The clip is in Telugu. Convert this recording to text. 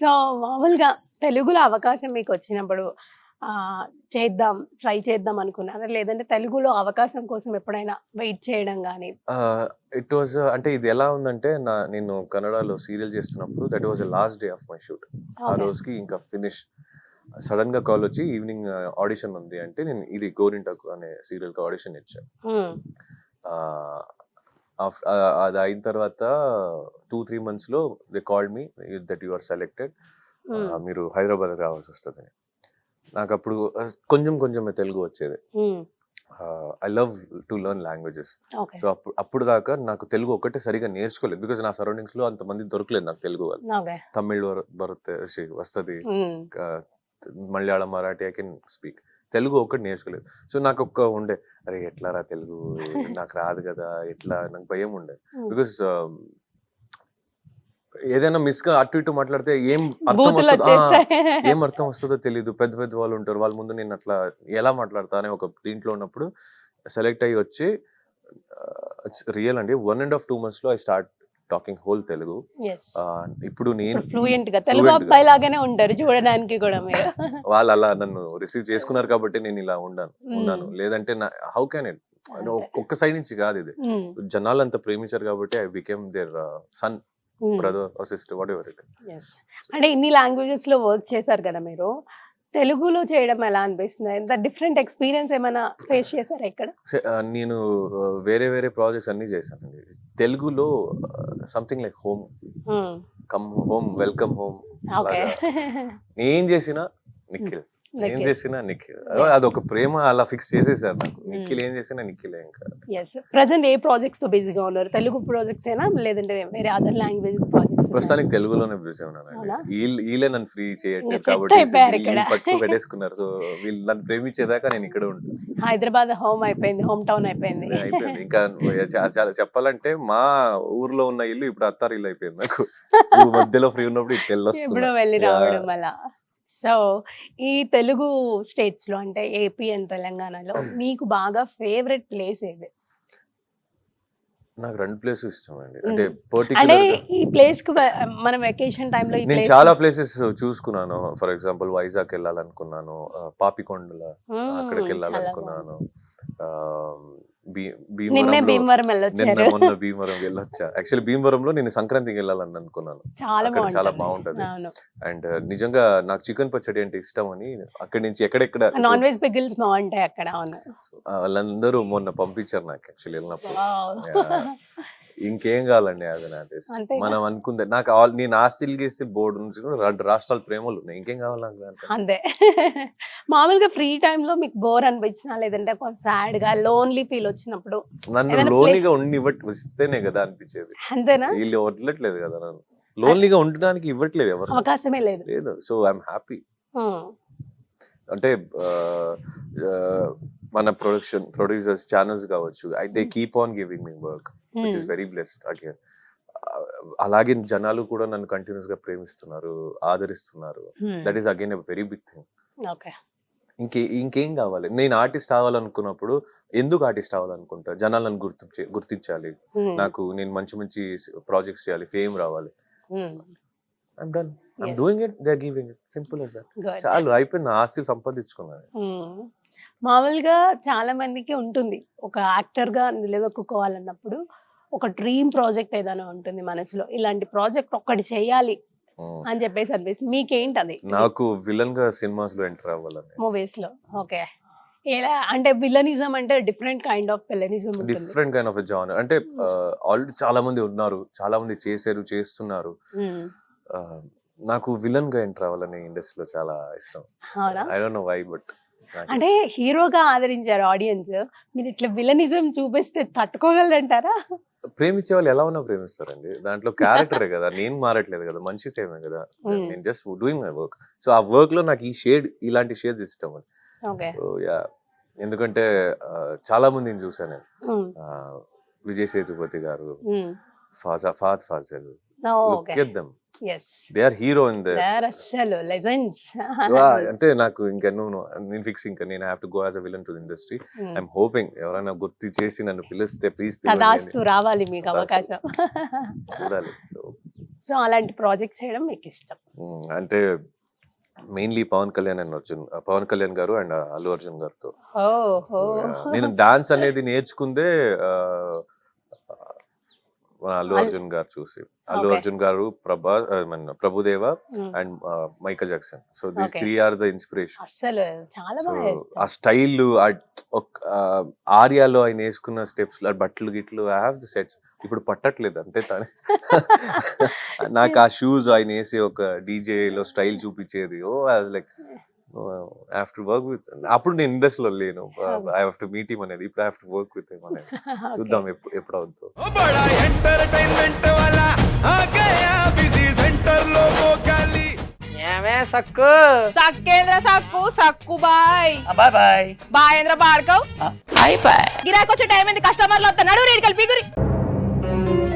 సో మామూలుగా తెలుగులో అవకాశం మీకు వచ్చినప్పుడు చేద్దాం ట్రై చేద్దాం అనుకున్నారా? లేదంటే తెలుగులో అవకాశం కోసం ఎప్పుడైనా వెయిట్ చేయడం కానీ ఇట్ వాజ్ అంటే ఇది ఎలా ఉందంటే నా నేను కన్నడలో సీరియల్ చేస్తున్నప్పుడు that was last day of my shoot ఆ రోజుకి ఇంకా ఫినిష్ సడన్గా కాల్ వచ్చి ఈవినింగ్ ఆడిషన్ ఉంది అంటే నేను ఇది గోరింటకు అనే సీరియల్కి ఆడిషన్ ఇచ్చాను. అది అయిన తర్వాత టూ త్రీ మంత్స్లో they called me that you are selected మీరు హైదరాబాద్ రావాల్సి వస్తుంది. నాకు అప్పుడు కొంచెం కొంచెం తెలుగు వచ్చేది. I love to learn languages so అప్పుడు దాకా నాకు తెలుగు ఒకటే సరిగా నేర్చుకోలేదు బికాస్ నా సరౌండింగ్స్లో అంత మంది దొరకలేదు నాకు తెలుగు వాళ్ళు. తమిళ్ వస్తుంది. Malayalam Marathi I can speak. Telugu ఒక్కటి నేర్చుకోలేదు. సో నాకు ఒక్క ఉండే అరే ఎట్లా రా తెలుగు? నాకు రాదు కదా ఎట్లా? నాకు భయం ఉండే. బికాస్ ఏదైనా మిస్గా అటు ఇటు మాట్లాడితే ఏం అర్థం వస్తుందో ఏం అర్థం వస్తుందో తెలియదు పెద్ద పెద్ద వాళ్ళు ఉంటారు. వాళ్ళ ముందు నేను అట్లా ఎలా మాట్లాడతా అనే ఒక దీంట్లో ఉన్నప్పుడు సెలెక్ట్ అయ్యి వచ్చి రియల్ అండి. వన్ అండ్ హాఫ్ టూ మంత్స్లో I start talking whole Telugu ఇప్పుడు నేను ఫ్లూయెంట్గా తెలుగు. అబ్బాయి లాగానే ఉంటారు చూడడానికి కూడా మీరు వాళ్ళు అలా నన్ను రిసీవ్ చేసుకున్నారు కాబట్టి నేను ఇలా ఉన్నాను ఉన్నాను Mm. లేదంటే హౌ క్యాన్ ఇట్. ఒక్క సైడ్ నుంచి కాదు ఇది Mm. జనాలు అంత ప్రేమించారు కాబట్టి I became their son. Brother sister whatever it. అంటే ఇన్ని లాంగ్వేజెస్లో వర్క్ చేశారు కదా మీరు తెలుగులో చేయడం ఎలా అనిపిస్తుంది? ఎంత డిఫరెంట్ ఎక్స్పీరియన్స్ ఏమైనా ఫేస్ చేశారా ఇక్కడ? నేను వేరే వేరే ప్రాజెక్ట్స్ అన్ని చేశానండి. తెలుగులో something like home. Come home welcome home నేను చేసిన నిఖిల్. ఏం చేసినా నిఖిల్. అదొక ప్రేమ అలా ఫిక్స్ చేసేసారు నాకు. నిఖిల్ ఏం చేసినా నిఖిలే ఇంకా. ఎస్ ప్రజెంట్ ఏ ప్రాజెక్ట్స్తో బిజీగా ఉన్నారు? తెలుగు ప్రాజెక్ట్స్ అయినా లేదంటే వేరే అదర్ లాంగ్వేజెస్ ప్రాజెక్ట్స్ ప్రస్తుతానికి తెలుగులోనే బిజీ అవునా? ఉన్నానండి వీళ్ళు నన్ను ఫ్రీ చేయట్లేదు కాబట్టి ఇక్కడ. పట్టుకు పెట్టేసుకున్నారు. సో వీళ్ళు నన్ను ప్రేమించేదాకా నేను ఇక్కడ ఉంటాను హైదరాబాద్ హోమ్ అయిపోయింది హోమ్ టౌన్ అయిపోయింది. అయిపోయింది. ఇంకా చెప్పాలంటే మా ఊర్లో ఉన్న ఇల్లు ఇప్పుడు అత్తారు ఇల్లు అయిపోయింది నాకు. మధ్యలో ఫ్రీ ఉన్నప్పుడు ఇటు ఎప్పుడో వెళ్ళొస్తున్నా వెళ్ళి. రావడం అలా సో ఈ తెలుగు స్టేట్స్లో అంటే ఏపీ అండ్ తెలంగాణలో మీకు బాగా ఫేవరెట్ ప్లేస్ ఏది? నాకు రెండు ప్లేస్ ఇష్టం అండి. అంటే అంటే ఈ ప్లేస్కు మనం వెకేషన్ టైంలో ఈ నేను చాలా ప్లేసెస్ చూసుకున్నాను. ఫర్ ఎగ్జాంపుల్ వైజాగ్ వెళ్ళాలనుకున్నాను పాపికొండల అక్కడికి వెళ్ళాలనుకున్నాను నిన్నే భీమవరం నిన్న వెళ్ళొచ్చారు మొన్న భీమవరం వెళ్ళొచ్చా? యాక్చువల్లీ భీమవరంలో నేను సంక్రాంతికి వెళ్ళాలని అనుకున్నాను. చాలా అక్కడ చాలా బాగుంటుంది. అండ్ నిజంగా నాకు చికెన్ పచ్చడి అంటే ఇష్టం అని అక్కడి నుంచి ఎక్కడెక్కడ నాన్ వెజ్ పిగిల్స్ బాగుంటాయి అక్కడ అవును. వాళ్ళందరూ మొన్న పంపించారు నాకు యాక్చువల్లీ వెళ్ళినప్పుడు. ఇంకేం కావాలండి అది నా టేస్ట్ మనం అనుకుందే నాకు ఆల్ నేను ఆస్తిలు గీస్తే బోర్డు నుంచి కూడా రెండు రాష్ట్రాల ప్రేమలు ఉన్నాయి. ఇంకేం కావాలి నాకు? అంతే. మామూలుగా ఫ్రీ లో మీకు బోర్ అనిపించినా లేదంటే కొంచెం సాడ్గా లోన్లీ ఫీల్ వచ్చినప్పుడు నన్ను లోన్లీగా ఉండి ఇస్తేనే కదా అనిపించేది. అంతేనా? వీళ్ళు వదలట్లేదు కదా నన్ను. లోన్లీగా ఉండడానికి ఇవ్వట్లేదు ఎవరు అవకాశమే లేదు. లేదు. So I'm happy. అంటే మన ప్రొడక్షన్ ప్రొడ్యూసర్స్ ఛానల్స్ కావచ్చు. They keep on giving me work which is. Very blessed again అలాగే జనాలు కూడా నన్ను కంటిన్యూస్గా ప్రేమిస్తున్నారు ఆదరిస్తున్నారు. That is again a very big thing ఇంకే ఇంకేం కావాలి? నేను ఆర్టిస్ట్ అవ్వాలనుకున్నప్పుడు ఎందుకు ఆర్టిస్ట్ అవ్వాలనుకుంటా? జనాలను గుర్తు గుర్తించాలి. మ్మ్. నాకు నేను మంచి మంచి ప్రాజెక్ట్స్ చేయాలి ఫేమ్ రావాలి. I'm done I'm. Doing it they giving it simple. చాలు అయిపోయింది. నా ఆస్తి సంపాదించుకున్నాను. మ్మ్. మామూలుగా చాలా మందికి ఉంటుంది. ఒక యాక్టర్గా నిలదొక్కుకోవాలన్నప్పుడు ఒక డ్రీమ్ ప్రాజెక్ట్ ఏదైనా ఉంటుంది మనసులో. ఇలాంటి ప్రాజెక్ట్ ఒక్కటి చేయాలి. అని చెప్పేసి అనిపిస్తుంది. మీకేంటి అది నాకు విలన్గా సినిమాస్లో ఎంటర్ అవ్వాలని. మూవీస్లో ఓకే. ఎలా? అంటే విలనిజం అంటే different kind of villainism different kind of genre. అంటే ఆల్రెడీ చాలా మంది ఉన్నారు. చాలా మంది చేశారు చేస్తున్నారు. Uh, నాకు విలన్గా ఎంటర్ అవ్వాలని ఇండస్ట్రీలో చాలా ఇష్టం. I don't know why but అంటే హీరోగా ఆదరించారు ఆడియన్స్. మీరు ఇట్లా విలనిజం చూపిస్తే తట్టుకోగలరంటారా ప్రేమించే వాళ్ళు ఎలా ఉన్నా ప్రేమిస్తారండి. దాంట్లో క్యారెక్టరే కదా. నేను మారట్లేదు కదా. మంచి సేమే కదా. నేను just doing my work so ఆ వర్క్లో నాకు ఈ షేడ్ ఇలాంటి షేడ్స్ ఇష్టం సో యా ఎందుకంటే చాలా మందిని చూసాను నేను. Vijay Sethupathi garu ఫాజా Fahadh Faasil they are hero in అసలు లెజెండ్స్. అంటే నాకు ఇంకా నువ్వు నేను ఫిక్స్ ఇంకా నేను have to go as a villain to industry. I'm hoping ఎవరైనా గుర్తు చేసి నన్ను పిలిస్తే ప్లీజ్ రావాలి మీకు. అవకాశం. చూడాలి సో. అలాంటి ప్రాజెక్ట్ చేయడం మీకు ఇష్టం. అంటే mainly Pawan Kalyan and Arjun Pawan Kalyan garu and Allu Arjun గారితో. నేను డాన్స్ అనేది నేర్చుకుందే మన అల్లు అల్- అర్జున్ గారు చూసి. Allu. Arjun garu Prabha Prabhudeva and Michael Jackson. So these. Three are the inspiration అస్సలు చాలా ఆ స్టైల్ ఆర్యాలో ఆయన వేసుకున్న స్టెప్స్ బట్టలు గిట్లు ఐ హావ్ ది సెట్స్ ఇప్పుడు పట్టట్లేదు అంతే తానే. నాకు ఆ షూస్ ఆయన వేసి ఒక DJ లో స్టైల్ చూపించేది. ఓ లైక్ వర్క్ విత్ అప్పుడు నేను ఇండస్ట్రీలో లేను. I have to meet him అనేది ఇప్పుడు I have to work with him అనేది. చూద్దాం ఎప్పుడు అవుతుందో ఏమే సక్కు? సక్కేంద్ర సక్కు సక్కు bye. Bye bye. బాయేంద్ర Bhargav bye bye. గిరాకొచ్చే టైం ఏంది? కస్టమర్లు వస్తా నడు బిగురి.